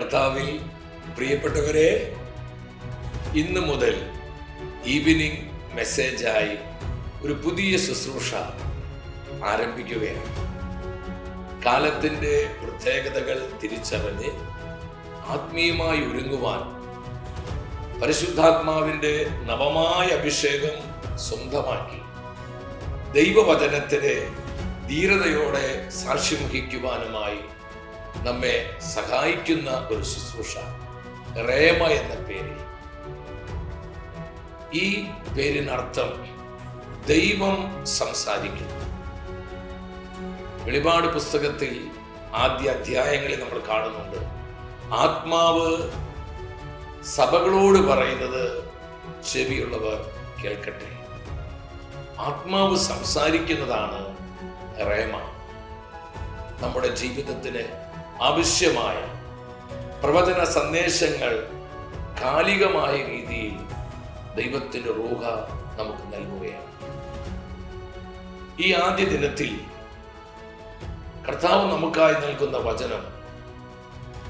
കർത്താവിൽ പ്രിയപ്പെട്ടവരെ ഇന്ന് മുതൽ ഈവനിങ് മെസ്സേജായി ഒരു പുതിയ ശുശ്രൂഷ ആരംഭിക്കുകയാണ്. കാലത്തിന്റെ പ്രത്യേകതകൾ തിരിച്ചറിഞ്ഞ് ആത്മീയമായി ഒരുങ്ങുവാൻ പരിശുദ്ധാത്മാവിന്റെ നവമായ അഭിഷേകം സ്വന്തമാക്കി. ദൈവവചനത്തിന് ധീരതയോടെ സാക്ഷ്യം വഹിക്കുവാനുമായി നമ്മെ സഹായിക്കുന്ന ഒരു ശുശ്രൂഷ. റേമ എന്ന പേര്. ഈ പേരിനർത്ഥം ദൈവം സംസാരിക്കുന്നു. വെളിപാട് പുസ്തകത്തിൽ ആദ്യ അധ്യായങ്ങളിൽ നമ്മൾ കാണുന്നുണ്ട്. ആത്മാവ് സഭകളോട് പറയുന്നത് ചെവിയുള്ളവർ കേൾക്കട്ടെ. ആത്മാവ് സംസാരിക്കുന്നതാണ് റേമ. നമ്മുടെ ജീവിതത്തിന് ആവശ്യമായ പ്രവചന സന്ദേശങ്ങൾ കാലികമായ രീതിയിൽ ദൈവത്തിന്റെ റൂഹ നമുക്ക് നൽകുകയാണ്. ഈ ആദ്യ ദിനത്തിൽ കർത്താവ് നമുക്കായി നൽകുന്ന വചനം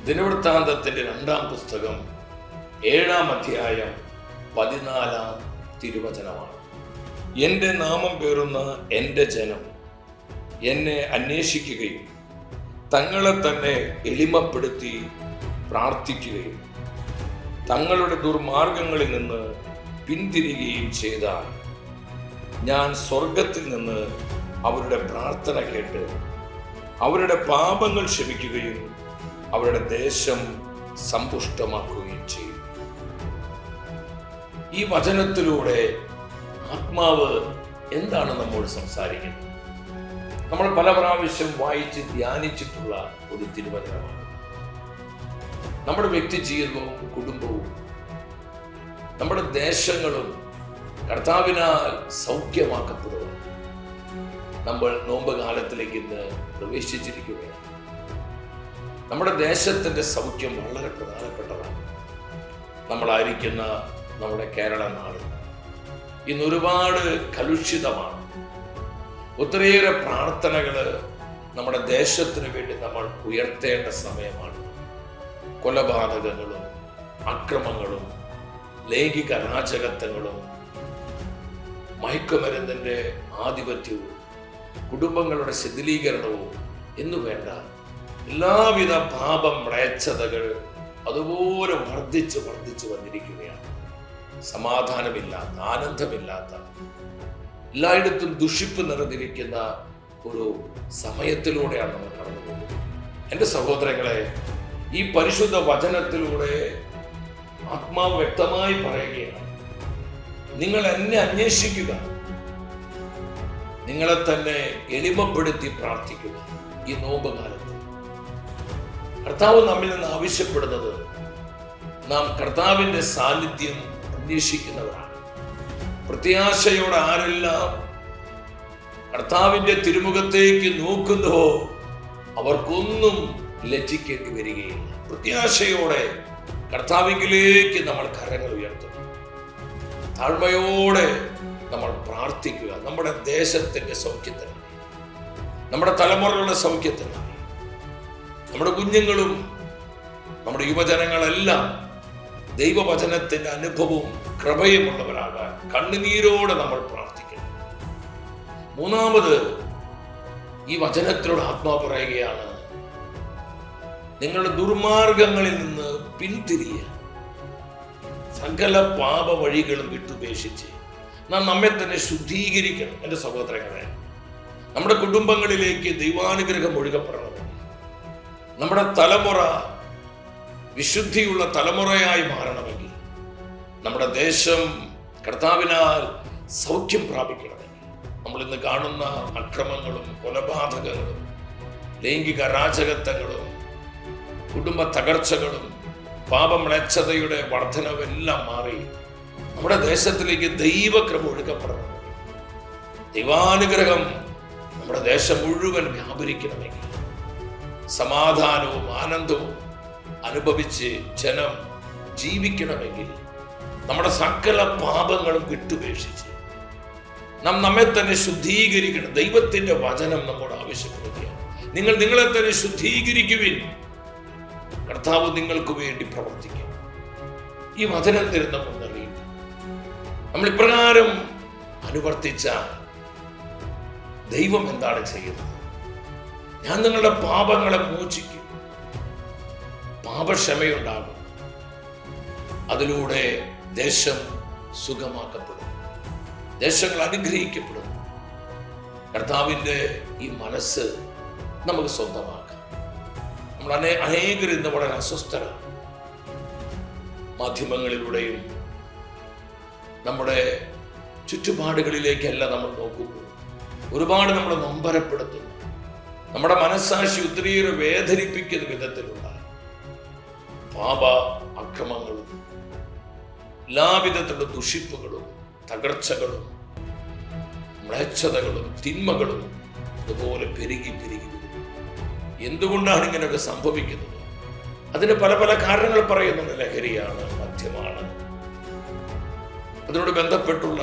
ദിനവൃത്താന്തത്തിന്റെ രണ്ടാം പുസ്തകം ഏഴാം അധ്യായം പതിനാലാം തിരുവചനമാണ്. എന്റെ നാമം പേറുന്ന എന്റെ ജനം എന്നെ അന്വേഷിക്കുകയും തങ്ങളെ തന്നെ എളിമപ്പെടുത്തി പ്രാർത്ഥിക്കുകയും തങ്ങളുടെ ദുർമാർഗങ്ങളിൽ നിന്ന് പിന്തിരികുകയും ചെയ്താൽ ഞാൻ സ്വർഗത്തിൽ നിന്ന് അവരുടെ പ്രാർത്ഥന കേട്ട് അവരുടെ പാപങ്ങൾ ക്ഷമിക്കുകയും അവരുടെ ദേശം സമ്പുഷ്ടമാക്കുകയും ചെയ്യും ഈ വചനത്തിലൂടെ ആത്മാവ് എന്താണ് നമ്മോട് സംസാരിക്കുന്നത്? നമ്മൾ പല പ്രാവശ്യം വായിച്ച് ധ്യാനിച്ചിട്ടുള്ള ഒരു തിരുവചനമാണ്. നമ്മുടെ വ്യക്തി ജീവിതവും കുടുംബവും നമ്മുടെ ദേശങ്ങളും കർത്താവിനാൽ സൗഖ്യമാക്കപ്പെടുക നമ്മൾ നോമ്പ് കാലത്തിലേക്ക് ഇന്ന് പ്രവേശിച്ചിരിക്കുകയാണ്. നമ്മുടെ ദേശത്തിന്റെ സൗഖ്യം വളരെ പ്രധാനപ്പെട്ടതാണ്. നമ്മളായിരിക്കുന്ന നമ്മുടെ കേരള നാട് ഇന്ന് ഒരുപാട് കലുഷിതമാണ്. ഒത്തിരിയേറെ പ്രാർത്ഥനകൾ നമ്മുടെ ദേശത്തിന് വേണ്ടി നമ്മൾ ഉയർത്തേണ്ട സമയമാണ്. കൊലപാതകങ്ങളും അക്രമങ്ങളും ലൈംഗിക അരാജകത്വങ്ങളും മയക്കുമരുന്നിന്റെ ആധിപത്യവും കുടുംബങ്ങളുടെ ശിഥിലീകരണവും എന്നു വേണ്ട എല്ലാവിധ പാപം മ്ലേച്ഛതകൾ അതുപോലെ വർദ്ധിച്ച് വർദ്ധിച്ചു വന്നിരിക്കുകയാണ്. സമാധാനമില്ലാത്ത ആനന്ദമില്ലാത്ത എല്ലായിടത്തും ദുഷിപ്പ് നിറഞ്ഞിരിക്കുന്ന ഒരു സമയത്തിലൂടെയാണ് നമ്മൾ കടന്നു പോകുന്നത്. എന്റെ സഹോദരങ്ങളെ ഈ പരിശുദ്ധ വചനത്തിലൂടെ ആത്മാവ് വ്യക്തമായി പറയുകയാണ് നിങ്ങൾ എന്നെ അന്വേഷിക്കുക നിങ്ങളെ തന്നെ എളിമപ്പെടുത്തി പ്രാർത്ഥിക്കുക ഈ നോമ്പ് കാലത്ത് കർത്താവ് നമ്മിൽ നിന്ന് ആവശ്യപ്പെടുന്നത് നാം കർത്താവിന്റെ സാന്നിധ്യം അന്വേഷിക്കുന്നവരാണ്. പ്രത്യാശയോടെ ആരെല്ലാം കർത്താവിന്റെ തിരുമുഖത്തേക്ക് നോക്കുന്നുവോ അവർക്കൊന്നും ലജ്ജിക്കേണ്ടി വരികയില്ല. പ്രത്യാശയോടെ കർത്താവിങ്കിലേക്ക് നമ്മൾ കരങ്ങൾ ഉയർത്തും. താഴ്മയോടെ നമ്മൾ പ്രാർത്ഥിക്കുക. നമ്മുടെ ദേശത്തിന്റെ സൗഖ്യത്തിനായി. നമ്മുടെ തലമുറകളുടെ സൗഖ്യത്തിനായി. നമ്മുടെ കുഞ്ഞുങ്ങളും നമ്മുടെ യുവജനങ്ങളെല്ലാം ദൈവവചനത്തിന്റെ അനുഭവവും കൃപയുമുള്ളവരാകാൻ കണ്ണുനീരോടെ നമ്മൾ പ്രാർത്ഥിക്കണം മൂന്നാമത് ഈ വചനത്തിലൂടെ ആത്മാ പറയുകയാണ് നിങ്ങളുടെ ദുർമാർഗങ്ങളിൽ നിന്ന് പിന്തിരിയ. സകല പാപ വഴികളും വിട്ടുപേക്ഷിച്ച് നാം നമ്മെ തന്നെ ശുദ്ധീകരിക്കണം. എന്റെ സഹോദരങ്ങളെ നമ്മുടെ കുടുംബങ്ങളിലേക്ക് ദൈവാനുഗ്രഹം ഒഴുകപ്പെടണം. നമ്മുടെ തലമുറ വിശുദ്ധിയുള്ള തലമുറയായി മാറണമെങ്കിൽ നമ്മുടെ ദേശം കർത്താവിനാൽ സൗഖ്യം പ്രാപിക്കണമെങ്കിൽ നമ്മൾ ഇന്ന് കാണുന്ന അക്രമങ്ങളും കൊലപാതകങ്ങളും ലൈംഗിക അരാജകത്വങ്ങളും കുടുംബ തകർച്ചകളും പാപമ്ലേച്ഛതയുടെ വർധനവെല്ലാം മാറി നമ്മുടെ ദേശത്തിലേക്ക് ദൈവക്രമം ഒഴുകപ്പെടണം ദൈവാനുഗ്രഹം നമ്മുടെ ദേശം മുഴുവൻ വ്യാപരിക്കണമെങ്കിൽ സമാധാനവും ആനന്ദവും അനുഭവിച്ച് ജനം ജീവിക്കണമെങ്കിൽ നമ്മുടെ സകല പാപങ്ങളും വിട്ടുപേക്ഷിച്ച് നാം നമ്മെ തന്നെ ശുദ്ധീകരിക്കണം. ദൈവത്തിന്റെ വചനം നമ്മോട് ആവശ്യപ്പെടുകയാണ്. നിങ്ങൾ നിങ്ങളെ തന്നെ ശുദ്ധീകരിക്കുവിൻ. കർത്താവ് നിങ്ങൾക്ക് വേണ്ടി പ്രവർത്തിക്കും. ഈ വചനം തരുന്ന മുന്നറിയിപ്പ് നമ്മൾ ഇപ്രകാരം അനുവർത്തിച്ച ദൈവം എന്താണ് ചെയ്യുന്നത്? ഞാൻ നിങ്ങളുടെ പാപങ്ങളെ മോചിക്കും. പാപക്ഷമയുണ്ടാകും. അതിലൂടെ ദേശം സുഖമാക്കപ്പെടും. ദേശങ്ങൾ അനുഗ്രഹിക്കപ്പെടും. കർത്താവിന്റെ ഈ മനസ്സ് നമുക്ക് സ്വന്തമാക്കാം. നമ്മൾ അനേ അനേകർ ഇന്ന് വളരെ അസ്വസ്ഥരാണ്. മാധ്യമങ്ങളിലൂടെയും നമ്മുടെ ചുറ്റുപാടുകളിലേക്കല്ല നമ്മൾ നോക്കുമ്പോൾ ഒരുപാട് നമ്മൾ നൊമ്പരപ്പെടുത്തുന്നു. നമ്മുടെ മനസ്സാക്ഷി ഒത്തിരിയേറെ വേദനിപ്പിക്കുന്ന വിധത്തിലുള്ള പാപ അക്രമങ്ങളും എല്ലാവിധത്തിലുള്ള ദുഷിപ്പുകളും തകർച്ചകളും മ്ലേച്ഛതകളും തിന്മകളും അതുപോലെ പെരുകി പെരുകി എന്തുകൊണ്ടാണ് ഇങ്ങനെയൊക്കെ സംഭവിക്കുന്നത്? അതിന് പല പല കാരണങ്ങൾ പറയുന്നുണ്ട്. ലഹരിയാണ് മദ്യമാണ്. അതിനോട് ബന്ധപ്പെട്ടുള്ള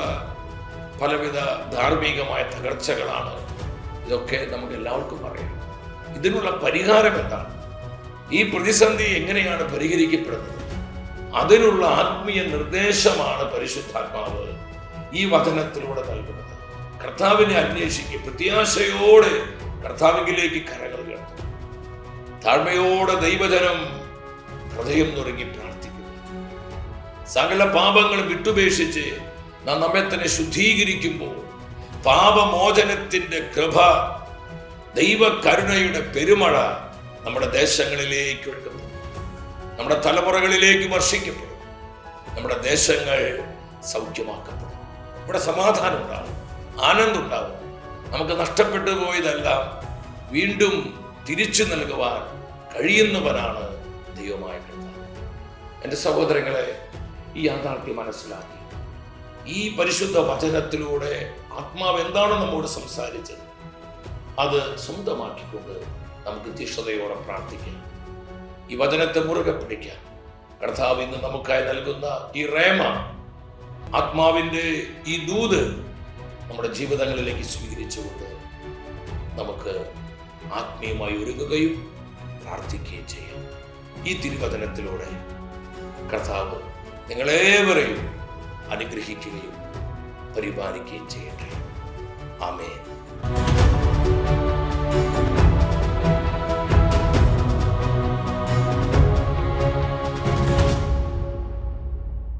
പലവിധ ധാർമ്മികമായ തകർച്ചകളാണ് ഇതൊക്കെ നമുക്ക് എല്ലാവർക്കും അറിയാം. ഇതിനുള്ള പരിഹാരം എന്താണ്? ഈ പ്രതിസന്ധി എങ്ങനെയാണ് പരിഹരിക്കപ്പെടുന്നത്? അതിനുള്ള ആത്മീയ നിർദ്ദേശമാണ് പരിശുദ്ധാത്മാവ് ഈ വചനത്തിലൂടെ നൽകുന്നത്. കർത്താവിനെ അന്വേഷിക്കുക പ്രത്യാശയോടെ കർത്താവിലേക്ക് കരകൾ കേട്ടു താഴ്മയോടെ ദൈവജനം ഹൃദയം നുറങ്ങി പ്രാർത്ഥിക്കുന്നു സകല പാപങ്ങൾ വിട്ടുപേക്ഷിച്ച് നാം നമ്മെ തന്നെ ശുദ്ധീകരിക്കുമ്പോൾ പാപമോചനത്തിന്റെ കൃപ ദൈവകരുണയുടെ പെരുമഴ നമ്മുടെ ദേശങ്ങളിലേക്ക് ഒഴുകുന്നു. നമ്മുടെ തലമുറകളിലേക്ക് വർഷിക്കപ്പെടും നമ്മുടെ ദേശങ്ങൾ സൗഖ്യമാക്കപ്പെടും. ഇവിടെ സമാധാനം ഉണ്ടാവും ആനന്ദം ഉണ്ടാവും നമുക്ക് നഷ്ടപ്പെട്ടു പോയതെല്ലാം വീണ്ടും തിരിച്ചു നൽകുവാൻ കഴിയുന്നവനാണ് ദൈവമായ കർത്താവ്. എന്റെ സഹോദരങ്ങളെ ഈ യാഥാർത്ഥ്യം മനസ്സിലാക്കി. ഈ പരിശുദ്ധ വചനത്തിലൂടെ ആത്മാവ് എന്താണ് നമ്മോട് സംസാരിച്ചത്? അത് സ്വന്തമാക്കിക്കൊണ്ട് നമുക്ക് തീഷ്ണതയോടെ പ്രാർത്ഥിക്കാം. ഈ വചനത്തെ മുറുകെ പിടിക്കാം കർത്താവ് ഇന്ന് നമുക്കായി നൽകുന്ന ഈ റേമ ആത്മാവിന്റെ ഈ ദൂത് നമ്മുടെ ജീവിതങ്ങളിലേക്ക് സ്വീകരിച്ചുകൊണ്ട് നമുക്ക് ആത്മീയമായി ഒരുങ്ങുകയും പ്രാർത്ഥിക്കുകയും ചെയ്യാം. ഈ തിരുവചനത്തിലൂടെ കർത്താവ് നിങ്ങളേവരെയും അനുഗ്രഹിക്കുകയും പരിപാലിക്കുകയും ചെയ്യട്ടെ. ആമേൻ.